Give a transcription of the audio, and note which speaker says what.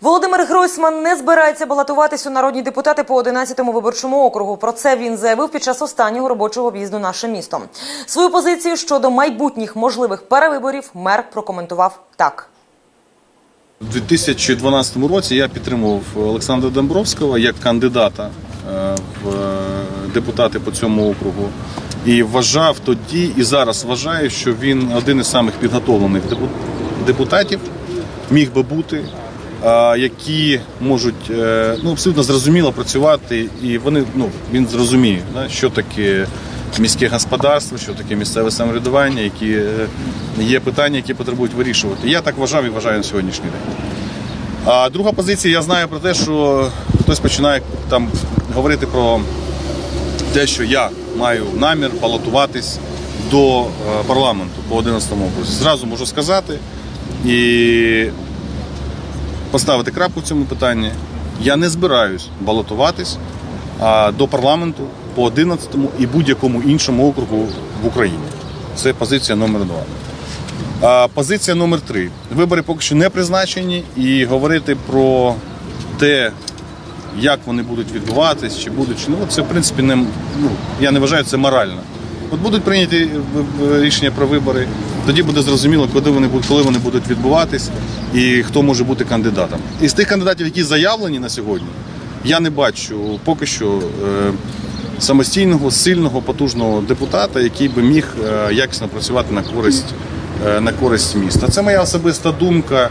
Speaker 1: Володимир Гройсман не збирається балотуватись у народні депутати по 11-му виборчому округу. Про це він заявив під час останнього робочого об'їзду наше місто. Свою позицію щодо майбутніх можливих перевиборів мер прокоментував так.
Speaker 2: У 2012 році я підтримував Олександра Домбровського як кандидата е, в депутати по цьому округу. І вважав тоді і зараз вважаю, що він один із самих підготовлених депутатів міг би бути, які можуть е, ну, абсолютно зрозуміло працювати, і вони ну, він зрозуміє, що таке міське господарство, що таке місцеве самоврядування, які е, є питання, які потребують вирішувати. Я так вважав і вважаю на сьогоднішній день. А друга позиція, я знаю про те, що хтось починає там говорити про те, що я маю намір балотуватись до е, парламенту по 11 окрузі. Зразу можу сказати і поставити крапку в цьому питанні. Я не збираюсь балотуватись до парламенту по 11 і будь-якому іншому округу в Україні. Це позиція номер два. Позиція номер три. Вибори поки що не призначені, і говорити про те, як вони будуть відбуватись, чи будуть, чи ну це в принципі не ну, я не вважаю це морально. От будуть прийняті рішення про вибори, тоді буде зрозуміло, коли вони коли вони будуть відбуватись і хто може бути кандидатом. Із тих кандидатів, які заявлені на сьогодні, я не бачу поки що е, самостійного, сильного, потужного депутата, який би міг е, якісно працювати на користь, е, на користь міста. Це моя особиста думка.